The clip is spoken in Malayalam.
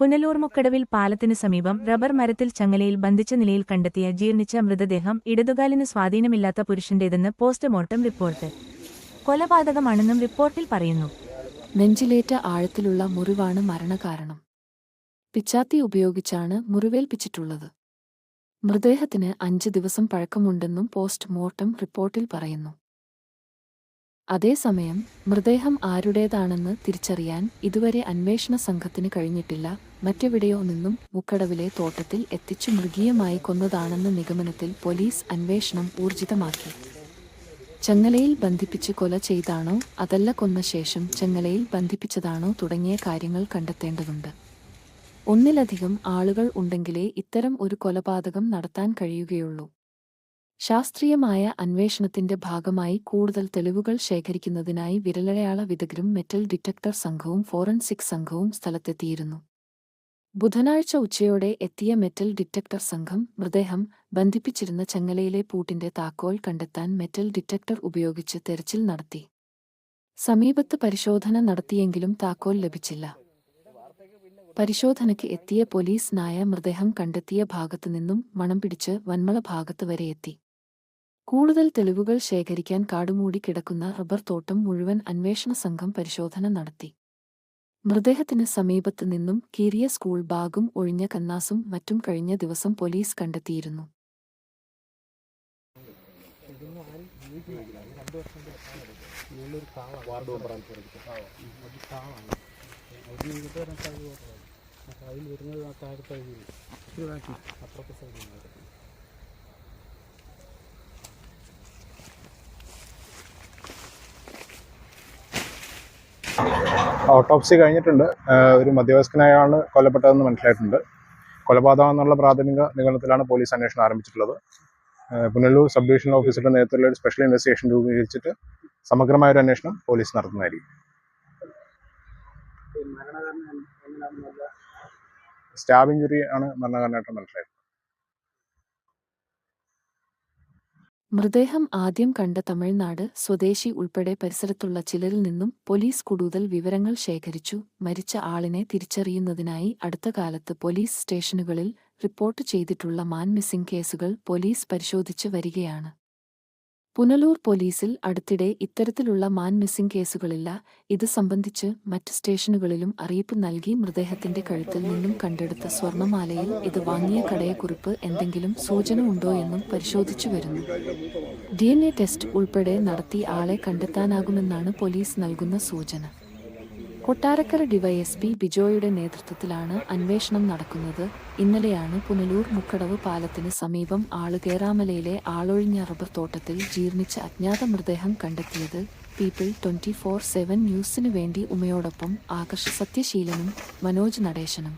പുനലൂർ മുക്കടവിൽ പാലത്തിനു സമീപം റബ്ബർ മരത്തിൽ ചങ്ങലയിൽ ബന്ധിച്ച നിലയിൽ കണ്ടെത്തിയ ജീർണിച്ച മൃതദേഹം ഇടതുകാലിന് സ്വാധീനമില്ലാത്ത പുരുഷന്റേതെന്ന് പോസ്റ്റ്മോർട്ടം റിപ്പോർട്ട്. കൊലപാതകമാണെന്നും റിപ്പോർട്ടിൽ പറയുന്നു. നെഞ്ചിലേറ്റ ആഴത്തിലുള്ള മുറിവാണ് മരണകാരണം. പിച്ചാത്തി ഉപയോഗിച്ചാണ് മുറിവേൽപ്പിച്ചിട്ടുള്ളത്. മൃതദേഹത്തിന് അഞ്ച് ദിവസം പഴക്കമുണ്ടെന്നും പോസ്റ്റ്മോർട്ടം റിപ്പോർട്ടിൽ പറയുന്നു. അതേസമയം മൃതദേഹം ആരുടേതാണെന്ന് തിരിച്ചറിയാൻ ഇതുവരെ അന്വേഷണ സംഘത്തിന് കഴിഞ്ഞിട്ടില്ല മറ്റെവിടെയോ നിന്നും മുക്കടവിലെ തോട്ടത്തിൽ എത്തിച്ചു മൃഗീയമായി കൊന്നതാണെന്ന നിഗമനത്തിൽ പോലീസ് അന്വേഷണം ഊർജിതമാക്കി. ചങ്ങലയിൽ ബന്ധിപ്പിച്ച് കൊല ചെയ്താണോ അതല്ല കൊന്ന ശേഷം ചങ്ങലയിൽ ബന്ധിപ്പിച്ചതാണോ തുടങ്ങിയ കാര്യങ്ങൾ കണ്ടെത്തേണ്ടതുണ്ട്. ഒന്നിലധികം ആളുകൾ ഉണ്ടെങ്കിലേ ഇത്തരം ഒരു കൊലപാതകം നടത്താൻ കഴിയുകയുള്ളൂ. ശാസ്ത്രീയമായ അന്വേഷണത്തിന്റെ ഭാഗമായി കൂടുതൽ തെളിവുകൾ ശേഖരിക്കുന്നതിനായി വിരലടയാള വിദഗ്ധരും മെറ്റൽ ഡിറ്റക്ടർ സംഘവും ഫോറൻസിക് സംഘവും സ്ഥലത്തെത്തിയിരുന്നു. ബുധനാഴ്ച ഉച്ചയോടെ എത്തിയ മെറ്റൽ ഡിറ്റക്ടർ സംഘം മൃതദേഹം ബന്ധിപ്പിച്ചിരുന്ന ചങ്ങലയിലെ പൂട്ടിന്റെ താക്കോൽ കണ്ടെത്താൻ മെറ്റൽ ഡിറ്റക്ടർ ഉപയോഗിച്ച് തെരച്ചിൽ നടത്തി. സമീപത്ത് പരിശോധന നടത്തിയെങ്കിലും താക്കോൽ ലഭിച്ചില്ല. പരിശോധനയ്ക്ക് എത്തിയ പോലീസ് നായ മൃതദേഹം കണ്ടെത്തിയ ഭാഗത്തു നിന്നും മണം പിടിച്ച് വന്മള ഭാഗത്ത് വരെ എത്തി. കൂടുതൽ തെളിവുകൾ ശേഖരിക്കാൻ കാടുമൂടി കിടക്കുന്ന റബ്ബർ തോട്ടം മുഴുവൻ അന്വേഷണ സംഘം പരിശോധന നടത്തി. മൃതദേഹത്തിന് സമീപത്ത് നിന്നും കീറിയ സ്കൂൾ ബാഗും ഒഴിഞ്ഞ കന്നാസും മറ്റും കഴിഞ്ഞ ദിവസം പോലീസ് കണ്ടെത്തിയിരുന്നു. അതിൽ വരുന്നത് ആ ഓട്ടോപ്സി കഴിഞ്ഞിട്ടുണ്ട്. ഒരു മധ്യവയസ്കനായാണ് കൊല്ലപ്പെട്ടതെന്ന് മനസ്സിലായിട്ടുണ്ട്. കൊലപാതകം എന്നുള്ള പ്രാഥമിക നിഗമനത്തിലാണ് പോലീസ് അന്വേഷണം ആരംഭിച്ചിട്ടുള്ളത്. പുനലൂർ സബ് ഡിവിഷൻ ഓഫീസറുടെ നേതൃത്വത്തിലുള്ള ഒരു സ്പെഷ്യൽ ഇൻവെസ്റ്റിഗേഷൻ രൂപീകരിച്ചിട്ട് സമഗ്രമായ ഒരു അന്വേഷണം പോലീസ് നടത്തുന്നതായിരിക്കും. സ്റ്റാബ് ഇഞ്ചുറി ആണ് മരണകാരണമായിട്ട് മനസ്സിലായത്. മൃതദേഹം ആദ്യം കണ്ട തമിഴ്നാട് സ്വദേശി ഉൾപ്പെടെ പരിസരത്തുള്ള ചിലരിൽ നിന്നും പോലീസ് കൂടുതൽ വിവരങ്ങൾ ശേഖരിച്ചു. മരിച്ച ആളിനെ തിരിച്ചറിയുന്നതിനായി അടുത്ത കാലത്ത് പോലീസ് സ്റ്റേഷനുകളിൽ റിപ്പോർട്ട് ചെയ്തിട്ടുള്ള മാൻ മിസ്സിംഗ് കേസുകൾ പോലീസ് പരിശോധിച്ച് വരികയാണ്. പുനലൂർ പോലീസിൽ അടുത്തിടെ ഇത്തരത്തിലുള്ള മാൻ മിസ്സിംഗ് കേസുകളില്ല. ഇത് സംബന്ധിച്ച് മറ്റ് സ്റ്റേഷനുകളിലും അറിയിപ്പ് നൽകി മൃതദേഹത്തിന്റെ കഴുത്തിൽ നിന്നും കണ്ടെടുത്ത സ്വർണമാലയിൽ ഇത് വാങ്ങിയ കടയെക്കുറിപ്പ് എന്തെങ്കിലും സൂചന ഉണ്ടോ എന്നും പരിശോധിച്ചു വരുന്നു. ഡി ടെസ്റ്റ് ഉൾപ്പെടെ നടത്തി ആളെ കണ്ടെത്താനാകുമെന്നാണ് പോലീസ് നൽകുന്ന സൂചന. കൊട്ടാരക്കര ഡിവൈഎസ്പി ബിജോയുടെ നേതൃത്വത്തിലാണ് അന്വേഷണം നടക്കുന്നത്. ഇന്നലെയാണ് പുനലൂർ മുക്കടവ് പാലത്തിന് സമീപം ആളുകേറാമലയിലെ ആളൊഴിഞ്ഞ റബ്ബർ തോട്ടത്തിൽ ജീർണിച്ച അജ്ഞാത മൃതദേഹം കണ്ടെത്തിയത് പീപ്പിൾ ട്വന്റി ഫോർ സെവൻ ന്യൂസിനു വേണ്ടി ഉമയോടൊപ്പം ആകർഷ സത്യശീലനും മനോജ് നടേശനും.